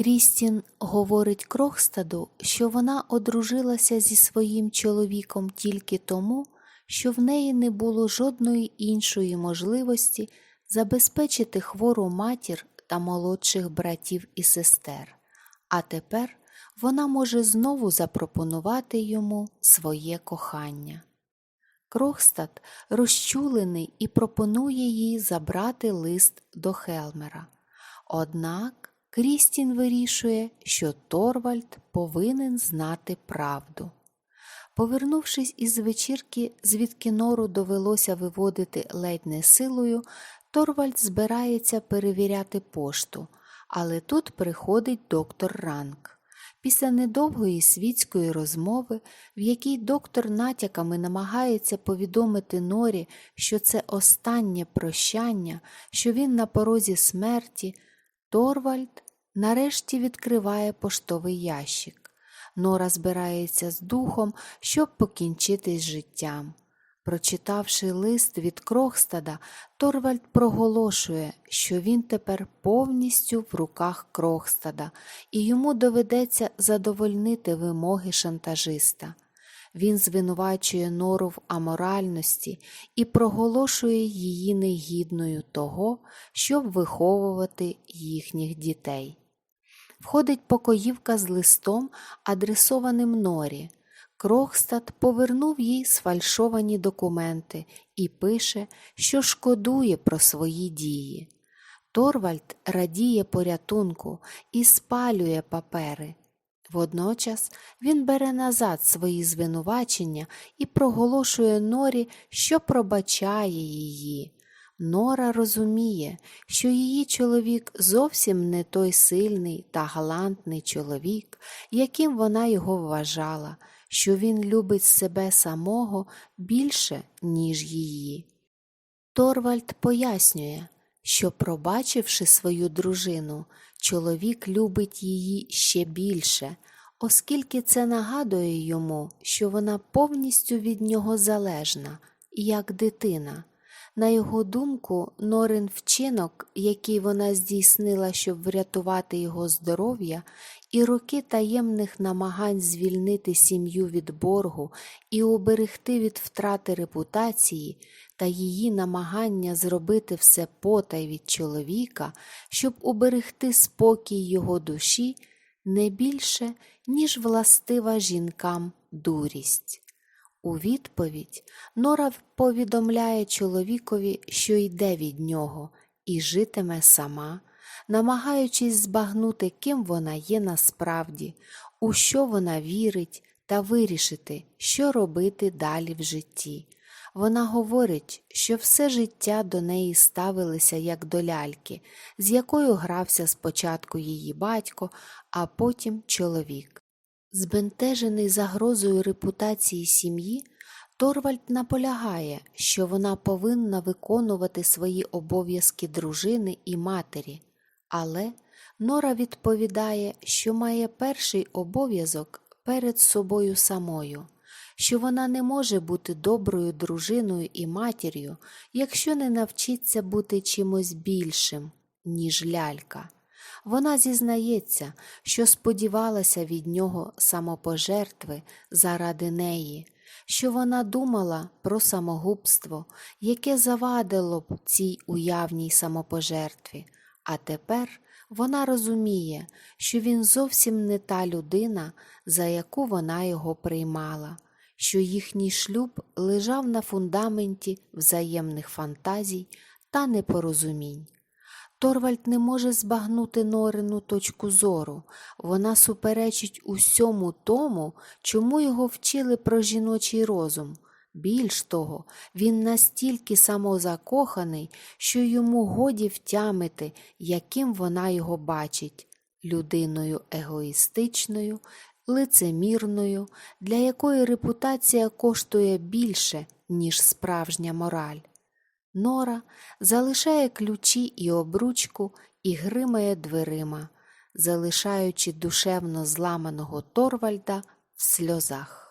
Крістін говорить Крохстаду, що вона одружилася зі своїм чоловіком тільки тому, що в неї не було жодної іншої можливості забезпечити хвору матір та молодших братів і сестер. А тепер вона може знову запропонувати йому своє кохання. Крохстад розчулений і пропонує їй забрати лист до Хелмера. Однак Крістін вирішує, що Торвальд повинен знати правду. Повернувшись із вечірки, звідки нору довелося виводити ледь не силою, Торвальд збирається перевіряти пошту, але тут приходить доктор Ранк. Після недовгої світської розмови, в якій доктор натяками намагається повідомити Норі, що це останнє прощання, що він на порозі смерті, Торвальд нарешті відкриває поштовий ящик. Нора збирається з духом, щоб покінчити з життям. Прочитавши лист від Крохстада, Торвальд проголошує, що він тепер повністю в руках Крохстада, і йому доведеться задовольнити вимоги шантажиста. Він звинувачує Нору в аморальності і проголошує її негідною того, щоб виховувати їхніх дітей. Входить покоївка з листом, адресованим Норі. Крохстад повернув їй сфальшовані документи і пише, що шкодує про свої дії. Торвальд радіє порятунку і спалює папери. Водночас він бере назад свої звинувачення і проголошує Норі, що пробачає її. Нора розуміє, що її чоловік зовсім не той сильний та галантний чоловік, яким вона його вважала, що він любить себе самого більше, ніж її. Торвальд пояснює, що, пробачивши свою дружину, чоловік любить її ще більше, оскільки це нагадує йому, що вона повністю від нього залежна, як дитина. На його думку, Норин вчинок, який вона здійснила, щоб врятувати його здоров'я, і роки таємних намагань звільнити сім'ю від боргу і уберегти від втрати репутації, та її намагання зробити все потай від чоловіка, щоб уберегти спокій його душі, не більше, ніж властива жінкам дурість. У відповідь Нора повідомляє чоловікові, що йде від нього, і житиме сама, намагаючись збагнути, ким вона є насправді, у що вона вірить, та вирішити, що робити далі в житті. Вона говорить, що все життя до неї ставилися як до ляльки, з якою грався спочатку її батько, а потім чоловік. Збентежений загрозою репутації сім'ї, Торвальд наполягає, що вона повинна виконувати свої обов'язки дружини і матері, але Нора відповідає, що має перший обов'язок перед собою самою, що вона не може бути доброю дружиною і матір'ю, якщо не навчиться бути чимось більшим, ніж лялька. Вона зізнається, що сподівалася від нього самопожертви заради неї, що вона думала про самогубство, яке завадило б цій уявній самопожертві, а тепер вона розуміє, що він зовсім не та людина, за яку вона його приймала, що їхній шлюб лежав на фундаменті взаємних фантазій та непорозумінь. Торвальд не може збагнути Норину точку зору, вона суперечить усьому тому, чому його вчили про жіночий розум. Більш того, він настільки самозакоханий, що йому годі втямити, яким вона його бачить людиною егоїстичною, лицемірною, для якої репутація коштує більше, ніж справжня мораль. Нора залишає ключі і обручку і гримає дверима, залишаючи душевно зламаного Торвальда в сльозах.